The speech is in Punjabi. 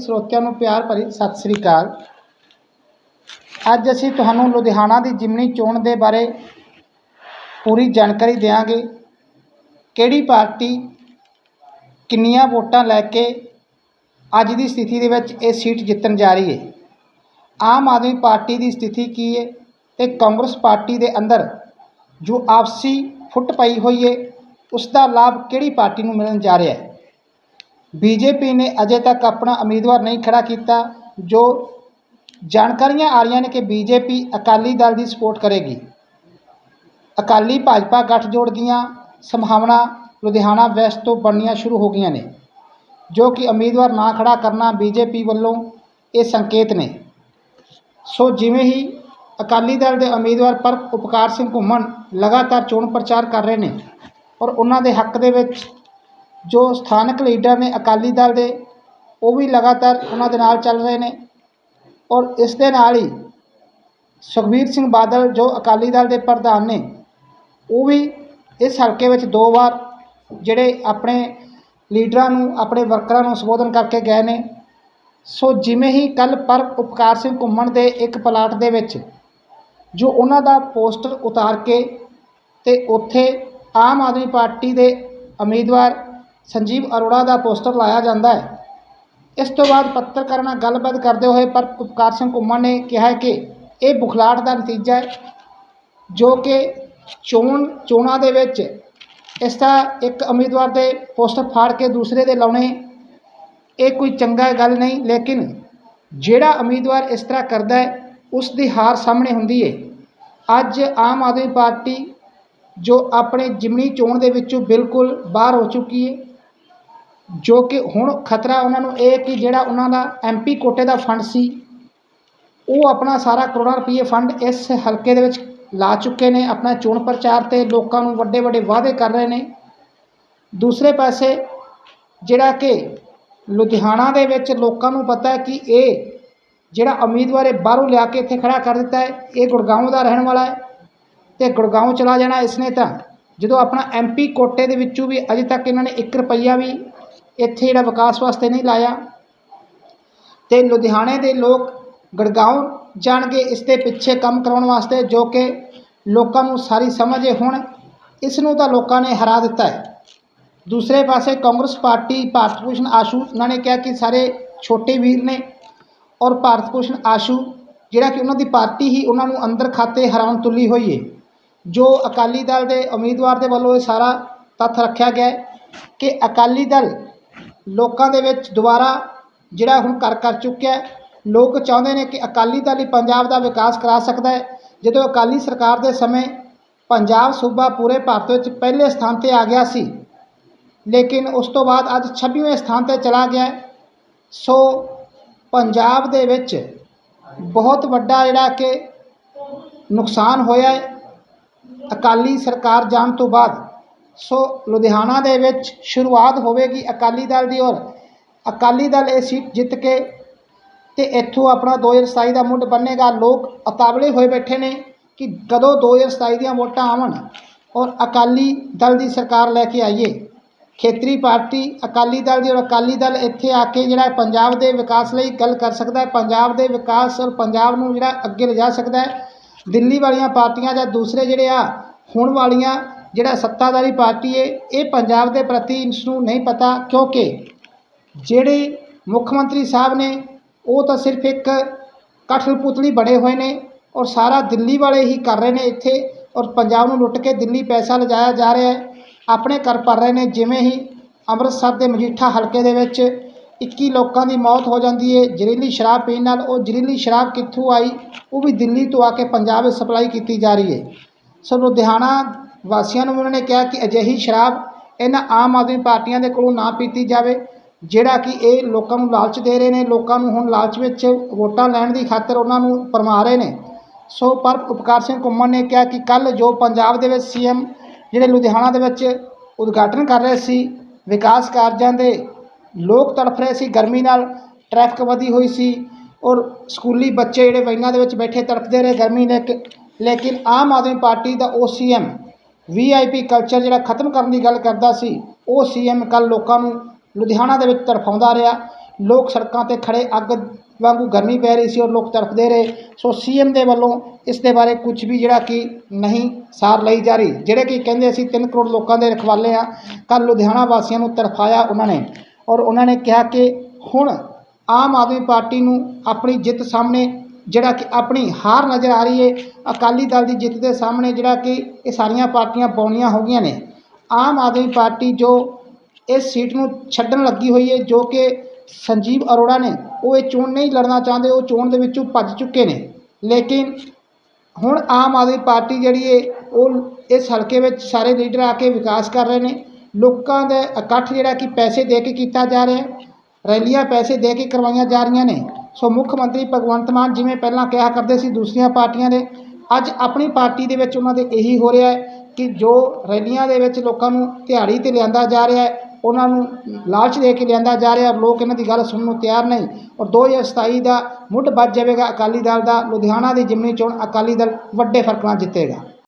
ਸਰੋਤਿਆਂ ਨੂੰ ਪਿਆਰ ਭਰੀ ਸਤਿ ਸ੍ਰੀ ਅਕਾਲ। ਅੱਜ ਅਸੀਂ ਤੁਹਾਨੂੰ ਲੁਧਿਆਣਾ ਦੀ ਜਿਮਨੀ ਚੋਣ ਦੇ ਬਾਰੇ ਪੂਰੀ ਜਾਣਕਾਰੀ ਦਿਆਂਗੇ। ਕਿਹੜੀ ਪਾਰਟੀ ਕਿੰਨੀਆਂ ਵੋਟਾਂ ਲੈ ਕੇ ਅੱਜ ਦੀ ਸਥਿਤੀ ਦੇ ਵਿੱਚ ਇਹ ਸੀਟ ਜਿੱਤਣ ਜਾ ਰਹੀ ਹੈ? ਆਮ ਆਦਮੀ ਪਾਰਟੀ ਦੀ ਸਥਿਤੀ ਕੀ ਹੈ ਤੇ ਕਾਂਗਰਸ ਪਾਰਟੀ ਦੇ ਅੰਦਰ ਜੋ ਆਪਸੀ ਫੁੱਟ ਪਈ ਹੋਈ ਹੈ ਉਸ ਦਾ ਲਾਭ ਕਿਹੜੀ ਪਾਰਟੀ ਨੂੰ ਮਿਲਣ ਜਾ ਰਿਹਾ ਹੈ? ਬੀਜੇਪੀ ਨੇ ਅਜੇ ਤੱਕ ਆਪਣਾ ਉਮੀਦਵਾਰ ਨਹੀਂ ਖੜਾ ਕੀਤਾ, ਜੋ ਜਾਣਕਾਰੀਆਂ ਆ ਰਹੀਆਂ ਨੇ ਕਿ ਬੀਜੇਪੀ ਅਕਾਲੀ ਦਲ ਦੀ ਸਪੋਰਟ ਕਰੇਗੀ। ਅਕਾਲੀ ਭਾਜਪਾ ਗੱਠਜੋੜ ਦੀਆਂ ਸੰਭਾਵਨਾ ਲੁਧਿਆਣਾ ਵੈਸਟ ਤੋਂ ਬਣਨੀਆਂ ਸ਼ੁਰੂ ਹੋ ਗਈਆਂ ਨੇ, ਜੋ ਕਿ ਉਮੀਦਵਾਰ ਨਾ ਖੜਾ ਕਰਨਾ ਬੀਜੇਪੀ ਵੱਲੋਂ ਇਹ ਸੰਕੇਤ ਨੇ। ਸੋ ਜਿਵੇਂ ਹੀ ਅਕਾਲੀ ਦਲ ਦੇ ਉਮੀਦਵਾਰ ਪਰ ਉਪਕਾਰ ਸਿੰਘ ਘੁੰਮਣ ਲਗਾਤਾਰ ਚੋਣ ਪ੍ਰਚਾਰ ਕਰ ਰਹੇ ਨੇ ਔਰ ਉਹਨਾਂ ਦੇ ਹੱਕ ਦੇ ਵਿੱਚ ਜੋ ਸਥਾਨਕ ਲੀਡਰ ਨੇ ਅਕਾਲੀ ਦਲ ਦੇ, ਉਹ ਵੀ ਲਗਾਤਾਰ ਉਹਨਾਂ ਦੇ ਨਾਲ ਚੱਲ ਰਹੇ ਨੇ। ਔਰ ਇਸ ਦੇ ਨਾਲ ਹੀ ਸੁਖਬੀਰ ਸਿੰਘ ਬਾਦਲ ਜੋ ਅਕਾਲੀ ਦਲ ਦੇ ਪ੍ਰਧਾਨ ਨੇ, ਉਹ ਵੀ ਇਸ ਹਲਕੇ ਵਿੱਚ ਦੋ ਵਾਰ ਜਿਹੜੇ ਆਪਣੇ ਲੀਡਰਾਂ ਨੂੰ, ਆਪਣੇ ਵਰਕਰਾਂ ਨੂੰ ਸੰਬੋਧਨ ਕਰਕੇ ਗਏ ਨੇ। ਸੋ ਜਿਵੇਂ ਹੀ ਕੱਲ ਪਰ ਉਪਕਾਰ ਸਿੰਘ ਘੁੰਮਣ ਦੇ ਇੱਕ ਪਲਾਟ ਦੇ ਵਿੱਚ, ਜੋ ਉਹਨਾਂ ਦਾ ਪੋਸਟਰ ਉਤਾਰ ਕੇ ਤੇ ਉੱਥੇ ਆਮ ਆਦਮੀ ਪਾਰਟੀ ਦੇ ਉਮੀਦਵਾਰ ਸੰਜੀਵ ਅਰੋੜਾ ਦਾ ਪੋਸਟਰ ਲਾਇਆ ਜਾਂਦਾ ਹੈ। ਇਸ ਤੋਂ ਬਾਅਦ ਪੱਤਰਕਾਰਾਂ ਨਾਲ ਗੱਲਬਾਤ ਕਰਦੇ ਹੋਏ ਪਰ ਉਪਕਾਰ ਸਿੰਘ ਘੁੰਮਣ ਨੇ ਕਿਹਾ ਕਿ ਇਹ ਬੁਖਲਾਟ ਦਾ ਨਤੀਜਾ ਹੈ, ਜੋ ਕਿ ਚੋਣ, ਚੋਣਾਂ ਦੇ ਵਿੱਚ ਇਸ ਦਾ ਇੱਕ ਉਮੀਦਵਾਰ ਦੇ ਪੋਸਟਰ ਫਾੜ ਕੇ ਦੂਸਰੇ ਦੇ ਲਾਉਣੇ ਇਹ ਕੋਈ ਚੰਗਾ ਗੱਲ ਨਹੀਂ, ਲੇਕਿਨ ਜਿਹੜਾ ਉਮੀਦਵਾਰ ਇਸ ਤਰ੍ਹਾਂ ਕਰਦਾ ਹੈ, ਉਸ ਦੀ ਹਾਰ ਸਾਹਮਣੇ ਹੁੰਦੀ ਹੈ। ਅੱਜ ਆਮ ਆਦਮੀ ਪਾਰਟੀ ਜੋ ਆਪਣੇ ਜਿਮਨੀ ਚੋਣ ਦੇ ਵਿੱਚੋਂ ਬਿਲਕੁਲ ਬਾਹਰ ਹੋ ਚੁੱਕੀ ਹੈ। ਜੋ ਕਿ ਹੁਣ ਖਤਰਾ ਉਹਨਾਂ ਨੂੰ ਇਹ ਕਿ ਜਿਹੜਾ ਉਹਨਾਂ ਦਾ ਐਮਪੀ ਕੋਟੇ ਦਾ ਫੰਡ ਸੀ, ਉਹ ਆਪਣਾ ਸਾਰਾ ਕਰੋੜਾਂ ਰੁਪਏ ਫੰਡ ਇਸ ਹਲਕੇ ਦੇ ਵਿੱਚ ਲਾ ਚੁੱਕੇ ਨੇ, ਆਪਣਾ ਚੋਣ ਪ੍ਰਚਾਰ ਤੇ ਲੋਕਾਂ ਨੂੰ ਵੱਡੇ ਵੱਡੇ ਵਾਅਦੇ ਕਰ ਰਹੇ ਨੇ। ਦੂਸਰੇ ਪਾਸੇ ਜਿਹੜਾ ਕਿ ਲੁਧਿਆਣਾ ਦੇ ਵਿੱਚ ਲੋਕਾਂ ਨੂੰ ਪਤਾ ਹੈ ਕਿ ਇਹ ਜਿਹੜਾ ਉਮੀਦਵਾਰ ਇਹ ਬਾਹਰੋਂ ਲਿਆ ਕੇ ਇੱਥੇ ਖੜਾ ਕਰ ਦਿੱਤਾ ਹੈ, ਇਹ ਗੁੜਗਾਉਂ ਦਾ ਰਹਿਣ ਵਾਲਾ ਹੈ ਤੇ ਗੁੜਗਾਉਂ ਚਲਾ ਜਾਣਾ ਇਸਨੇ ਤਾਂ। ਜਦੋਂ ਆਪਣਾ ਐਮਪੀ ਕੋਟੇ ਦੇ ਵਿੱਚੋਂ ਵੀ ਅਜੇ ਤੱਕ ਇਹਨਾਂ ਨੇ 1 ਰੁਪਈਆ ਵੀ ਇੱਥੇ ਜਿਹੜਾ ਵਿਕਾਸ ਵਾਸਤੇ ਨਹੀਂ ਲਾਇਆ। ਤੇ ਲੁਧਿਆਣੇ ਦੇ ਲੋਕ ਗੜਗਾਉਂ ਜਾਣਗੇ ਇਸ ਦੇ ਪਿੱਛੇ ਕੰਮ ਕਰਾਉਣ ਵਾਸਤੇ ਜੋ ਕਿ ਲੋਕਾਂ ਨੂੰ ਸਾਰੀ ਸਮਝ ਹੈ ਹੁਣ। ਇਸ ਨੂੰ ਤਾਂ ਲੋਕਾਂ ਨੇ ਹਰਾ ਦਿੱਤਾ ਹੈ। ਦੂਸਰੇ ਪਾਸੇ ਕਾਂਗਰਸ ਪਾਰਟੀ, ਭਾਰਤ ਭੂਸ਼ਣ ਆਸ਼ੂ, ਉਹਨਾਂ ਨੇ ਕਿਹਾ ਕਿ ਸਾਰੇ ਛੋਟੇ ਵੀਰ ਨੇ ਔਰ ਭਾਰਤ ਭੂਸ਼ਣ ਆਸ਼ੂ, ਜਿਹੜਾ ਕਿ ਉਹਨਾਂ ਦੀ ਪਾਰਟੀ ਹੀ ਉਹਨਾਂ ਨੂੰ ਅੰਦਰ ਖਾਤੇ ਹਰਾਉਣ ਤੁਲੀ ਹੋਈ ਹੈ ਜੋ ਅਕਾਲੀ ਦਲ ਦੇ ਉਮੀਦਵਾਰ ਦੇ ਵੱਲੋਂ ਇਹ ਸਾਰਾ ਤੱਥ ਰੱਖਿਆ ਗਿਆ ਕਿ ਅਕਾਲੀ ਦਲ ਲੋਕਾਂ ਦੇ ਵਿੱਚ ਦੁਬਾਰਾ ਜਿਹੜਾ ਹੁਣ ਕਰ ਕਰ ਚੁੱਕਿਆ ਲੋਕ ਚਾਹੁੰਦੇ ਨੇ ਕਿ ਅਕਾਲੀ ਦਲ ਹੀ ਪੰਜਾਬ ਦਾ ਵਿਕਾਸ ਕਰਾ ਸਕਦਾ ਹੈ। ਜਦੋਂ ਅਕਾਲੀ ਸਰਕਾਰ ਦੇ ਸਮੇਂ ਪੰਜਾਬ ਸੂਬਾ ਪੂਰੇ ਭਾਰਤ ਵਿੱਚ ਪਹਿਲੇ ਸਥਾਨ ਤੇ ਆ ਗਿਆ ਸੀ, ਲੇਕਿਨ ਉਸ ਤੋਂ ਬਾਅਦ ਅੱਜ 26ਵੇਂ ਸਥਾਨ ਤੇ ਚਲਾ ਗਿਆ ਸੋ ਪੰਜਾਬ ਦੇ ਵਿੱਚ ਬਹੁਤ ਵੱਡਾ ਜਿਹੜਾ ਕਿ ਨੁਕਸਾਨ ਹੋਇਆ ਹੈ। ਅਕਾਲੀ ਸਰਕਾਰ ਜਾਣ ਤੋਂ ਬਾਅਦ ਸੋ ਲੁਧਿਆਣਾ ਦੇ ਵਿੱਚ ਸ਼ੁਰੂਆਤ ਹੋਵੇਗੀ ਅਕਾਲੀ ਦਲ ਦੀ ਔਰ ਅਕਾਲੀ ਦਲ ਇਹ ਸੀਟ ਜਿੱਤ ਕੇ ਤੇ ਇੱਥੋਂ ਆਪਣਾ 2027 ਦਾ ਮੁੱਢ ਬੰਨੇਗਾ। ਲੋਕ ਉਤਾਵਲੇ ਹੋਏ ਬੈਠੇ ਨੇ ਕਿ ਕਦੋਂ 2027 ਦੀਆਂ ਵੋਟਾਂ ਆਵਣ ਔਰ ਅਕਾਲੀ ਦਲ ਦੀ ਸਰਕਾਰ ਲੈ ਕੇ ਆਈਏ। ਖੇਤਰੀ ਪਾਰਟੀ ਅਕਾਲੀ ਦਲ ਦੀ ਔਰ ਅਕਾਲੀ ਦਲ ਇੱਥੇ ਆ ਕੇ ਜਿਹੜਾ ਪੰਜਾਬ ਦੇ ਵਿਕਾਸ ਲਈ ਗੱਲ ਕਰ ਸਕਦਾ ਹੈ। ਪੰਜਾਬ ਦੇ ਵਿਕਾਸ ਔਰ ਪੰਜਾਬ ਨੂੰ ਜਿਹੜਾ ਅੱਗੇ ਲਿਜਾ ਸਕਦਾ ਹੈ। ਦਿੱਲੀ ਵਾਲੀਆਂ ਪਾਰਟੀਆਂ ਜਾਂ ਦੂਸਰੇ ਜਿਹੜੇ ਆ, ਹੁਣ ਵਾਲੀਆਂ ਜਿਹੜਾ ਸੱਤਾਧਾਰੀ ਪਾਰਟੀ ਹੈ, ਇਹ ਪੰਜਾਬ ਦੇ ਪ੍ਰਤੀ ਇਸ ਨੂੰ ਨਹੀਂ ਪਤਾ, ਕਿਉਂਕਿ ਜਿਹੜੇ ਮੁੱਖ ਮੰਤਰੀ ਸਾਹਿਬ ਨੇ, ਉਹ ਤਾਂ ਸਿਰਫ ਇੱਕ ਕਠਪੁਤਲੀ ਬਣੇ ਹੋਏ ਨੇ ਔਰ ਸਾਰਾ ਦਿੱਲੀ ਵਾਲੇ ਹੀ ਕਰ ਰਹੇ ਨੇ ਇੱਥੇ ਔਰ ਪੰਜਾਬ ਨੂੰ ਲੁੱਟ ਕੇ ਦਿੱਲੀ ਪੈਸਾ ਲਿਜਾਇਆ ਜਾ ਰਿਹਾ ਹੈ। ਆਪਣੇ ਕਰ ਭਰ ਰਹੇ ਨੇ, ਜਿਵੇਂ ਹੀ ਅੰਮ੍ਰਿਤਸਰ ਦੇ ਮਜੀਠਾ ਹਲਕੇ ਦੇ ਵਿੱਚ 21 ਲੋਕਾਂ ਦੀ ਮੌਤ ਹੋ ਜਾਂਦੀ ਹੈ, ਜ਼ਹਿਰੀਲੀ ਸ਼ਰਾਬ ਪੀਣ ਨਾਲ ਉਹ ਜ਼ਹਿਰੀਲੀ ਸ਼ਰਾਬ ਕਿੱਥੋਂ ਆਈ, ਉਹ ਵੀ ਦਿੱਲੀ ਤੋਂ ਆ ਕੇ ਪੰਜਾਬ ਵਿੱਚ ਸਪਲਾਈ ਕੀਤੀ ਜਾ ਰਹੀ ਹੈ। ਸੋ ਲੁਧਿਆਣਾ ਵਾਸੀਆਂ ਨੂੰ ਵੀ ਉਹਨਾਂ ਨੇ ਕਿਹਾ ਕਿ ਅਜਿਹੀ ਸ਼ਰਾਬ ਇਹਨਾਂ ਆਮ ਆਦਮੀ ਪਾਰਟੀਆਂ ਦੇ ਕੋਲੋਂ ਨਾ ਪੀਤੀ ਜਾਵੇ, ਜਿਹੜਾ ਕਿ ਇਹ ਲੋਕਾਂ ਨੂੰ ਲਾਲਚ ਦੇ ਰਹੇ ਨੇ, ਲੋਕਾਂ ਨੂੰ ਹੁਣ ਲਾਲਚ ਵਿੱਚ ਵੋਟਾਂ ਲੈਣ ਦੀ ਖਾਤਰ ਉਹਨਾਂ ਨੂੰ ਭਰਮਾ ਰਹੇ ਨੇ। ਸੋ ਪਰ ਉਪਕਾਰ ਸਿੰਘ ਘੁੰਮਣ ਨੇ ਕਿਹਾ ਕਿ ਕੱਲ ਜੋ ਪੰਜਾਬ ਦੇ ਵਿੱਚ ਸੀਐਮ ਜਿਹੜੇ ਲੁਧਿਆਣਾ ਦੇ ਵਿੱਚ ਉਦਘਾਟਨ ਕਰ ਰਹੇ ਸੀ, ਵਿਕਾਸ ਕਾਰਜਾਂ ਦੇ ਲੋਕ ਤੜਫ ਰਹੇ ਸੀ, ਗਰਮੀ ਨਾਲ ਟ੍ਰੈਫਿਕ ਵਧੀ ਹੋਈ ਸੀ ਔਰ ਸਕੂਲੀ ਬੱਚੇ ਜਿਹੜੇ ਵੈਨਾਂ ਦੇ ਵਿੱਚ ਬੈਠੇ ਤੜਫਦੇ ਰਹੇ ਗਰਮੀ ਨੇ ਲੇਕਿਨ ਆਮ ਆਦਮੀ ਪਾਰਟੀ ਦਾ ਉਹ ਸੀਐਮ ਵੀਆਈਪੀ ਕਲਚਰ ਜਿਹੜਾ ਖਤਮ ਕਰਨ ਦੀ ਗੱਲ ਕਰਦਾ ਸੀ, ਉਹ ਸੀਐਮ ਕੱਲ ਲੋਕਾਂ ਨੂੰ ਲੁਧਿਆਣਾ ਦੇ ਵਿੱਚ ਤੜਫਾਉਂਦਾ ਰਿਹਾ। ਲੋਕ ਸੜਕਾਂ ਤੇ ਖੜੇ ਅੱਗ ਵਾਂਗੂ ਗਰਮੀ ਪੈ ਰਹੀ ਸੀ ਔਰ ਲੋਕ ਤੜਫਦੇ ਰਹੇ। ਸੋ ਸੀਐਮ ਦੇ ਵੱਲੋਂ ਇਸ ਦੇ ਬਾਰੇ ਕੁਝ ਵੀ ਜਿਹੜਾ ਕਿ ਨਹੀਂ ਸਾਰ ਲਈ ਜਾ ਰਹੀ, ਜਿਹੜੇ ਕਿ ਕਹਿੰਦੇ ਅਸੀਂ 3 ਕਰੋੜ ਲੋਕਾਂ ਦੇ ਰਖਵਾਲੇ ਆ ਕੱਲ ਲੁਧਿਆਣਾ ਵਾਸੀਆਂ ਨੂੰ ਤੜਫਾਇਆ ਉਹਨਾਂ ਨੇ ਔਰ ਉਹਨਾਂ ਨੇ ਕਿਹਾ ਕਿ ਹੁਣ ਆਮ ਆਦਮੀ ਪਾਰਟੀ ਨੂੰ ਆਪਣੀ ਜਿੱਤ ਸਾਹਮਣੇ ਜਿਹੜਾ ਕਿ ਆਪਣੀ ਹਾਰ ਨਜ਼ਰ ਆ ਰਹੀ ਹੈ। ਅਕਾਲੀ ਦਲ ਦੀ ਜਿੱਤ ਦੇ ਸਾਹਮਣੇ ਜਿਹੜਾ ਕਿ ਇਹ ਸਾਰੀਆਂ ਪਾਰਟੀਆਂ ਬੌਣੀਆਂ ਹੋ ਗਈਆਂ ਨੇ। ਆਮ ਆਦਮੀ ਪਾਰਟੀ ਜੋ ਇਸ ਸੀਟ ਨੂੰ ਛੱਡਣ ਲੱਗੀ ਹੋਈ ਹੈ, ਜੋ ਕਿ ਸੰਜੀਵ ਅਰੋੜਾ ਨੇ, ਉਹ ਇਹ ਚੋਣ ਨਹੀਂ ਲੜਨਾ ਚਾਹੁੰਦੇ, ਉਹ ਚੋਣ ਦੇ ਵਿੱਚੋਂ ਭੱਜ ਚੁੱਕੇ ਨੇ। ਲੇਕਿਨ ਹੁਣ ਆਮ ਆਦਮੀ ਪਾਰਟੀ ਜਿਹੜੀ ਹੈ, ਉਹ ਇਸ ਹਲਕੇ ਵਿੱਚ ਸਾਰੇ ਲੀਡਰ ਆ ਕੇ ਵਿਕਾਸ ਕਰ ਰਹੇ ਨੇ। ਲੋਕਾਂ ਦੇ ਇਕੱਠ ਜਿਹੜਾ ਕਿ ਪੈਸੇ ਦੇ ਕੇ ਕੀਤਾ ਜਾ ਰਿਹਾ ਰੈਲੀਆਂ ਪੈਸੇ ਦੇ ਕੇ ਕਰਵਾਈਆਂ ਜਾ ਰਹੀਆਂ ਨੇ। ਸੋ ਮੁੱਖ ਮੰਤਰੀ ਭਗਵੰਤ ਮਾਨ ਜਿਵੇਂ ਪਹਿਲਾਂ ਕਿਹਾ ਕਰਦੇ ਸੀ, ਦੂਸਰੀਆਂ ਪਾਰਟੀਆਂ ਦੇ, ਅੱਜ ਆਪਣੀ ਪਾਰਟੀ ਦੇ ਵਿੱਚ ਉਹਨਾਂ ਦੇ ਇਹੀ ਹੋ ਰਿਹਾ ਹੈ ਕਿ ਜੋ ਰੈਲੀਆਂ ਦੇ ਵਿੱਚ ਲੋਕਾਂ ਨੂੰ ਦਿਹਾੜੀ ਤੇ ਲਿਆਂਦਾ ਜਾ ਰਿਹਾ ਹੈ, ਉਹਨਾਂ ਨੂੰ ਲਾਲਚ ਦੇ ਕੇ ਲਿਆਂਦਾ ਜਾ ਰਿਹਾ ਲੋਕ ਇਹਨਾਂ ਦੀ ਗੱਲ ਸੁਣਨ ਨੂੰ ਤਿਆਰ ਨਹੀਂ। ਔਰ 2027 ਦਾ ਮੁੱਢ ਵੱਜ ਜਾਵੇਗਾ, ਅਕਾਲੀ ਦਲ ਦਾ, ਲੁਧਿਆਣਾ ਦੀ ਜਿਮਨੀ ਚੋਣ ਅਕਾਲੀ ਦਲ ਵੱਡੇ ਫ਼ਰਕ ਨਾਲ ਜਿੱਤੇਗਾ।